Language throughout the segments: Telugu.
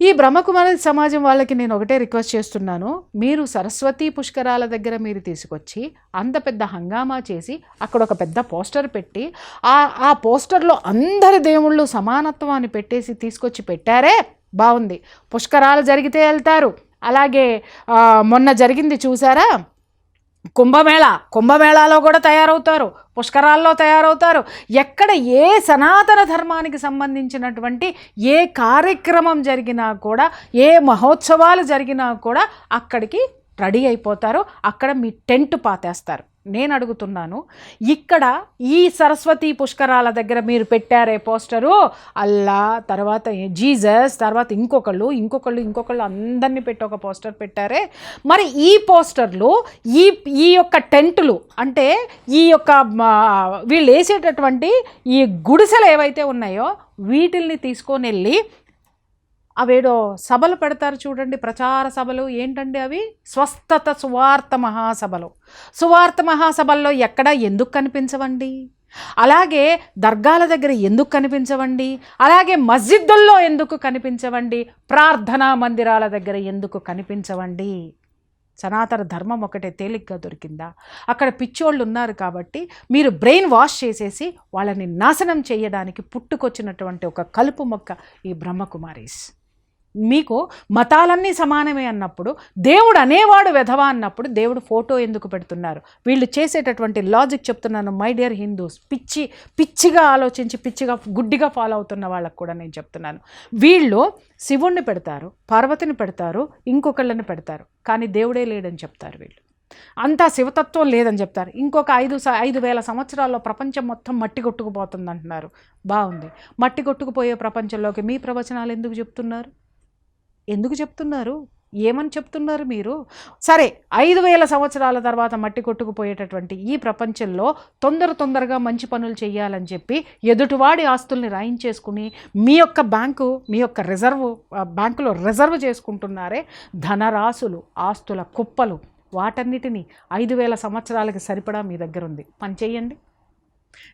ఈ బ్రహ్మకుమారి సమాజం వాళ్ళకి నేను ఒకటే రిక్వెస్ట్ చేస్తున్నాను. మీరు సరస్వతి పుష్కరాల దగ్గర మీరు తీసుకొచ్చి అంత పెద్ద హంగామా చేసి అక్కడ ఒక పెద్ద పోస్టర్ పెట్టి ఆ ఆ పోస్టర్లో అందరి దేవుళ్ళు సమానత్వాన్ని పెట్టేసి తీసుకొచ్చి పెట్టారే బాగుంది. పుష్కరాలు జరిగితే వెళ్తారు. అలాగే మొన్న జరిగింది చూసారా? కుంభమేళ కుంభమేళాలో కూడా తయారవుతారు పుష్కరాల్లో తయారవుతారు. ఎక్కడ ఏ సనాతన ధర్మానికి సంబంధించినటువంటి ఏ కార్యక్రమం జరిగినా కూడా ఏ మహోత్సవాలు జరిగినా కూడా అక్కడికి రెడీ అయిపోతారో అక్కడ మీ టెంట్ పాతేస్తారు. నేను అడుగుతున్నాను ఇక్కడ ఈ సరస్వతి పుష్కరాల దగ్గర మీరు పెట్టారే పోస్టరు అల్లా తర్వాత జీసస్ తర్వాత ఇంకొకళ్ళు ఇంకొకళ్ళు ఇంకొకళ్ళు అందరినీ పెట్టి ఒక పోస్టర్ పెట్టారే. మరి ఈ పోస్టర్లు ఈ ఈ యొక్క టెంటులు అంటే ఈ యొక్క మా, వీళ్ళు వేసేటటువంటి ఈ గుడిసెలు ఏవైతే ఉన్నాయో వీటిల్ని తీసుకొని వెళ్ళి అవేడో సభలు పెడతారు చూడండి ప్రచార సభలు. ఏంటండి అవి? స్వస్థత సువార్త మహాసభలు. సువార్త మహాసభల్లో ఎక్కడ ఎందుకు కనిపించవండి? అలాగే దర్గాల దగ్గర ఎందుకు కనిపించవండి? అలాగే మస్జిద్దుల్లో ఎందుకు కనిపించవండి? ప్రార్థనా మందిరాల దగ్గర ఎందుకు కనిపించవండి? సనాతన ధర్మం ఒకటే తేలిగ్గా దొరికిందా? అక్కడ పిచ్చోళ్ళు ఉన్నారు కాబట్టి మీరు బ్రెయిన్ వాష్ చేసేసి వాళ్ళని నాశనం చేయడానికి పుట్టుకొచ్చినటువంటి ఒక కలుపు మొక్క ఈ బ్రహ్మకుమారీస్. మీకు మతాలన్నీ సమానమే అన్నప్పుడు దేవుడు అనేవాడు వెధవా అన్నప్పుడు దేవుడు ఫోటో ఎందుకు పెడుతున్నారు? వీళ్ళు చేసేటటువంటి లాజిక్ చెప్తున్నాను మై డియర్ హిందూస్ పిచ్చి పిచ్చిగా ఆలోచించి పిచ్చిగా గుడ్డిగా ఫాలో అవుతున్న వాళ్ళకు కూడా నేను చెప్తున్నాను. వీళ్ళు శివుణ్ణి పెడతారు పార్వతిని పెడతారు ఇంకొకళ్ళని పెడతారు కానీ దేవుడే లేడని చెప్తారు వీళ్ళు. అంతా శివతత్వం లేదని చెప్తారు. ఇంకొక ఐదు స- ఐదు వేల సంవత్సరాల్లో ప్రపంచం మొత్తం మట్టి కొట్టుకుపోతుంది అంటున్నారు బాగుంది. మట్టి కొట్టుకుపోయే ప్రపంచంలోకి మీ ప్రవచనాలు ఎందుకు చెప్తున్నారు? ఎందుకు చెప్తున్నారు? ఏమని చెప్తున్నారు మీరు? సరే ఐదు వేల సంవత్సరాల తర్వాత మట్టి కొట్టుకుపోయేటటువంటి ఈ ప్రపంచంలో తొందర తొందరగా మంచి పనులు చేయాలని చెప్పి ఎదుటివాడి ఆస్తుల్ని రాయించేసుకుని మీ యొక్క బ్యాంకు మీ యొక్క రిజర్వ్ బ్యాంకులో రిజర్వ్ చేసుకుంటున్నారే ధనరాశులు ఆస్తుల కుప్పలు. వాటన్నిటిని ఐదు వేల సంవత్సరాలకి సరిపడా మీ దగ్గర ఉంది పని చేయండి.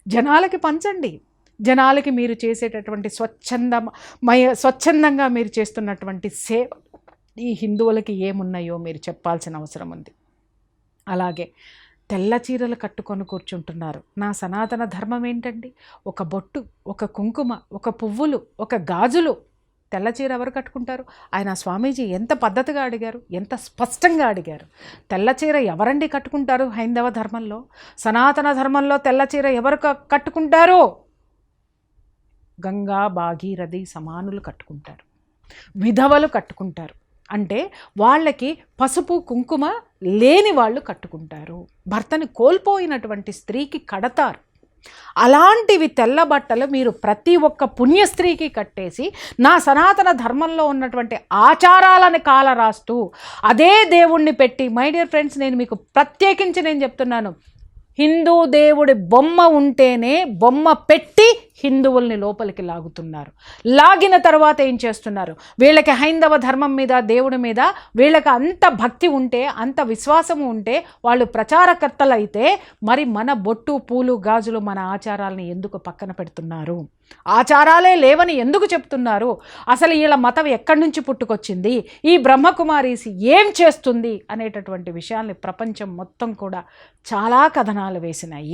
జనాలకి పంచండి. జనాలకి మీరు చేసేటటువంటి స్వచ్ఛంద స్వచ్ఛందంగా మీరు చేస్తున్నటువంటి సేవ. ఈ హిందువులకి ఏమున్నాయో మీరు చెప్పాల్సిన అవసరం ఉంది. అలాగే తెల్ల చీరలు కట్టుకొని కూర్చుంటున్నారు. నా సనాతన ధర్మం ఏంటండి? ఒక బొట్టు ఒక కుంకుమ ఒక పువ్వులు ఒక గాజులు తెల్ల చీర ఎవరు కట్టుకుంటారు? ఆయన స్వామీజీ ఎంత పద్ధతిగా అడిగారు? ఎంత స్పష్టంగా అడిగారు? తెల్ల చీర ఎవరండి కట్టుకుంటారు హైందవ ధర్మంలో? సనాతన ధర్మంలో తెల్ల చీర ఎవరు క- కట్టుకుంటారు? గంగా భాగీరథి సమానులు కట్టుకుంటారు. విధవలు కట్టుకుంటారు. అంటే వాళ్ళకి పసుపు కుంకుమ లేని వాళ్ళు కట్టుకుంటారు. భర్తని కోల్పోయినటువంటి స్త్రీకి కడతారు. అలాంటివి తెల్ల బట్టలు మీరు ప్రతి ఒక్క పుణ్య స్త్రీకి కట్టేసి నా సనాతన ధర్మంలో ఉన్నటువంటి ఆచారాలను కాల రాస్తూ అదే దేవుణ్ణి పెట్టి మై డియర్ ఫ్రెండ్స్ నేను మీకు ప్రత్యేకించి నేను చెప్తున్నాను. హిందూ దేవుడి బొమ్మ ఉంటేనే బొమ్మ పెట్టి హిందువుల్ని లోపలికి లాగుతున్నారు. లాగిన తర్వాత ఏం చేస్తున్నారు? వీళ్ళకి హైందవ ధర్మం మీద దేవుడి మీద వీళ్ళకి అంత భక్తి ఉంటే అంత విశ్వాసము ఉంటే వాళ్ళు ప్రచారకర్తలు అయితే మరి మన బొట్టు పూలు గాజులు మన ఆచారాలని ఎందుకు పక్కన పెడుతున్నారు? ఆచారాలే లేవని ఎందుకు చెప్తున్నారు? అసలు వీళ్ళ మతం ఎక్కడి నుంచి పుట్టుకొచ్చింది? ఈ బ్రహ్మకుమారీసి ఏం చేస్తుంది? అనేటటువంటి విషయాల్ని ప్రపంచం మొత్తం కూడా చాలా కథనాలు వేసినాయి.